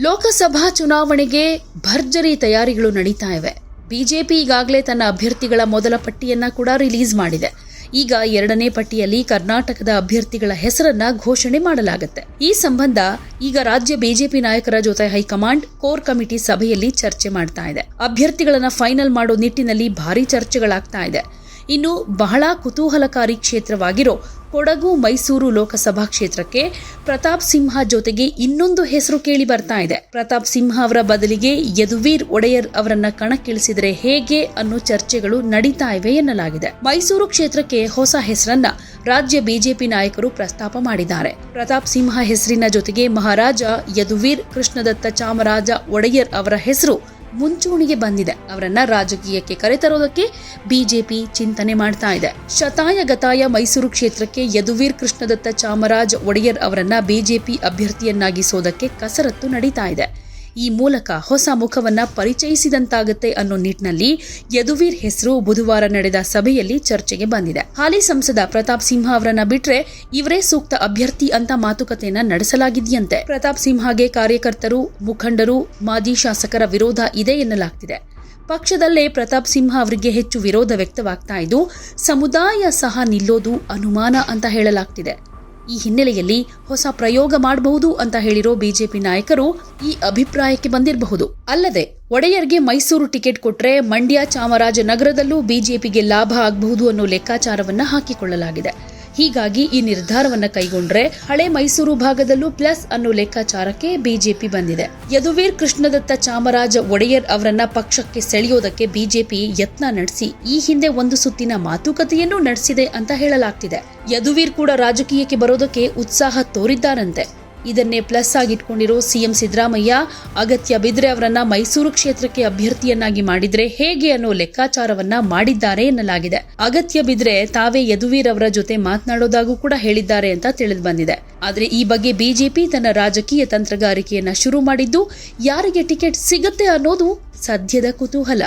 ಲೋಕಸಭಾ ಚುನಾವಣೆಗೆ ಭರ್ಜರಿ ತಯಾರಿಗಳು ನಡೀತಾ ಇವೆ. ಬಿಜೆಪಿ ಈಗಾಗಲೇ ತನ್ನ ಅಭ್ಯರ್ಥಿಗಳ ಮೊದಲ ಪಟ್ಟಿಯನ್ನ ಕೂಡ ರಿಲೀಸ್ ಮಾಡಿದೆ. ಈಗ ಎರಡನೇ ಪಟ್ಟಿಯಲ್ಲಿ ಕರ್ನಾಟಕದ ಅಭ್ಯರ್ಥಿಗಳ ಹೆಸರನ್ನ ಘೋಷಣೆ ಮಾಡಲಾಗುತ್ತೆ. ಈ ಸಂಬಂಧ ಈಗ ರಾಜ್ಯ ಬಿಜೆಪಿ ನಾಯಕರ ಜೊತೆ ಹೈಕಮಾಂಡ್, ಕೋರ್ ಕಮಿಟಿ ಸಭೆಯಲ್ಲಿ ಚರ್ಚೆ ಮಾಡ್ತಾ ಇದೆ. ಅಭ್ಯರ್ಥಿಗಳನ್ನ ಫೈನಲ್ ಮಾಡೋ ನಿಟ್ಟಿನಲ್ಲಿ ಭಾರಿ ಚರ್ಚೆಗಳಾಗ್ತಾ ಇದೆ. ಇನ್ನು ಬಹಳ ಕುತೂಹಲಕಾರಿ ಕ್ಷೇತ್ರವಾಗಿರೋ ಕೊಡಗು ಮೈಸೂರು ಲೋಕಸಭಾ ಕ್ಷೇತ್ರಕ್ಕೆ ಪ್ರತಾಪ್ ಸಿಂಹ ಜೊತೆಗೆ ಇನ್ನೊಂದು ಹೆಸರು ಕೇಳಿ ಬರ್ತಾ ಇದೆ. ಪ್ರತಾಪ್ ಸಿಂಹ ಅವರ ಬದಲಿಗೆ ಯದುವೀರ್ ಒಡೆಯರ್ ಅವರನ್ನ ಕಣಕ್ಕಿಳಿಸಿದರೆ ಹೇಗೆ ಅನ್ನೋ ಚರ್ಚೆಗಳು ನಡೀತಾ ಇವೆ ಎನ್ನಲಾಗಿದೆ. ಮೈಸೂರು ಕ್ಷೇತ್ರಕ್ಕೆ ಹೊಸ ಹೆಸರನ್ನ ರಾಜ್ಯ ಬಿಜೆಪಿ ನಾಯಕರು ಪ್ರಸ್ತಾಪ ಮಾಡಿದ್ದಾರೆ. ಪ್ರತಾಪ್ ಸಿಂಹ ಹೆಸರಿನ ಜೊತೆಗೆ ಮಹಾರಾಜ ಯದುವೀರ್ ಕೃಷ್ಣದತ್ತ ಚಾಮರಾಜ ಒಡೆಯರ್ ಅವರ ಹೆಸರು ಮುಂಚೂಣಿಗೆ ಬಂದಿದೆ. ಅವರನ್ನ ರಾಜಕೀಯಕ್ಕೆ ಕರೆತರೋದಕ್ಕೆ ಬಿಜೆಪಿ ಚಿಂತನೆ ಮಾಡ್ತಾ ಇದೆ. ಶತಾಯ ಗತಾಯ ಮೈಸೂರು ಕ್ಷೇತ್ರಕ್ಕೆ ಯದುವೀರ್ ಕೃಷ್ಣದತ್ತ ಚಾಮರಾಜ್ ಒಡೆಯರ್ ಅವರನ್ನ ಬಿಜೆಪಿ ಅಭ್ಯರ್ಥಿಯನ್ನಾಗಿಸೋದಕ್ಕೆ ಕಸರತ್ತು ನಡೀತಾ ಇದೆ. ಈ ಮೂಲಕ ಹೊಸ ಮುಖವನ್ನು ಪರಿಚಯಿಸಿದಂತಾಗುತ್ತೆ ಅನ್ನೋ ನಿಟ್ಟಿನಲ್ಲಿ ಯದುವೀರ್ ಹೆಸರು ಬುಧವಾರ ನಡೆದ ಸಭೆಯಲ್ಲಿ ಚರ್ಚೆಗೆ ಬಂದಿದೆ. ಹಾಲಿ ಸಂಸದ ಪ್ರತಾಪ್ ಸಿಂಹ ಅವರನ್ನ ಬಿಟ್ರೆ ಇವರೇ ಸೂಕ್ತ ಅಭ್ಯರ್ಥಿ ಅಂತ ಮಾತುಕತೆಯನ್ನ ನಡೆಸಲಾಗಿದೆಯಂತೆ. ಪ್ರತಾಪ್ ಸಿಂಹಗೆ ಕಾರ್ಯಕರ್ತರು, ಮುಖಂಡರು, ಮಾಜಿ ಶಾಸಕರ ವಿರೋಧ ಇದೆ ಎನ್ನಲಾಗ್ತಿದೆ. ಪಕ್ಷದಲ್ಲೇ ಪ್ರತಾಪ್ ಸಿಂಹ ಅವರಿಗೆ ಹೆಚ್ಚು ವಿರೋಧ ವ್ಯಕ್ತವಾಗ್ತಾ ಇದ್ದು, ಸಮುದಾಯ ಸಹ ನಿಲ್ಲೋದು ಅನುಮಾನ ಅಂತ ಹೇಳಲಾಗ್ತಿದೆ. ಈ ಹಿನ್ನೆಲೆಯಲ್ಲಿ ಹೊಸ ಪ್ರಯೋಗ ಮಾಡಬಹುದು ಅಂತ ಹೇಳಿರೋ ಬಿಜೆಪಿ ನಾಯಕರು ಈ ಅಭಿಪ್ರಾಯಕ್ಕೆ ಬಂದಿರಬಹುದು. ಅಲ್ಲದೆ, ಒಡೆಯರ್ಗೆ ಮೈಸೂರು ಟಿಕೆಟ್ ಕೊಟ್ರೆ ಮಂಡ್ಯ ಚಾಮರಾಜನಗರದಲ್ಲೂ ಬಿಜೆಪಿಗೆ ಲಾಭ ಆಗಬಹುದು ಅನ್ನೋ ಲೆಕ್ಕಾಚಾರವನ್ನ ಹಾಕಿಕೊಳ್ಳಲಾಗಿದೆ. ಹೀಗಾಗಿ ಈ ನಿರ್ಧಾರವನ್ನು ಕೈಗೊಂಡ್ರೆ ಹಳೆ ಮೈಸೂರು ಭಾಗದಲ್ಲೂ ಪ್ಲಸ್ ಅನ್ನೋ ಲೆಕ್ಕಾಚಾರಕ್ಕೆ ಬಿಜೆಪಿ ಬಂದಿದೆ. ಯದುವೀರ್ ಕೃಷ್ಣದತ್ತ ಚಾಮರಾಜ ಒಡೆಯರ್ ಅವರನ್ನ ಪಕ್ಷಕ್ಕೆ ಸೆಳೆಯೋದಕ್ಕೆ ಬಿಜೆಪಿ ಯತ್ನ ನಡೆಸಿ, ಈ ಹಿಂದೆ ಒಂದು ಸುತ್ತಿನ ಮಾತುಕತೆಯನ್ನು ನಡೆಸಿದೆ ಅಂತ ಹೇಳಲಾಗ್ತಿದೆ. ಯದುವೀರ್ ಕೂಡ ರಾಜಕೀಯಕ್ಕೆ ಬರೋದಕ್ಕೆ ಉತ್ಸಾಹ ತೋರಿದ್ದಾರಂತೆ. ಇದನ್ನೇ ಪ್ಲಸ್ ಆಗಿಟ್ಕೊಂಡಿರೋ ಸಿಎಂ ಸಿದ್ದರಾಮಯ್ಯ, ಅಗತ್ಯ ಬಿದ್ರೆ ಅವರನ್ನ ಮೈಸೂರು ಕ್ಷೇತ್ರಕ್ಕೆ ಅಭ್ಯರ್ಥಿಯನ್ನಾಗಿ ಮಾಡಿದ್ರೆ ಹೇಗೆ ಅನ್ನೋ ಲೆಕ್ಕಾಚಾರವನ್ನ ಮಾಡಿದ್ದಾರೆ ಎನ್ನಲಾಗಿದೆ. ಅಗತ್ಯ ಬಿದ್ರೆ ತಾವೇ ಯದುವೀರ್ ಅವರ ಜೊತೆ ಮಾತನಾಡೋದಾಗೂ ಕೂಡ ಹೇಳಿದ್ದಾರೆ ಅಂತ ತಿಳಿದು ಬಂದಿದೆ. ಆದರೆ ಈ ಬಗ್ಗೆ ಬಿಜೆಪಿ ತನ್ನ ರಾಜಕೀಯ ತಂತ್ರಗಾರಿಕೆಯನ್ನ ಶುರು ಮಾಡಿದ್ದು, ಯಾರಿಗೆ ಟಿಕೆಟ್ ಸಿಗುತ್ತೆ ಅನ್ನೋದು ಸದ್ಯದ ಕುತೂಹಲ.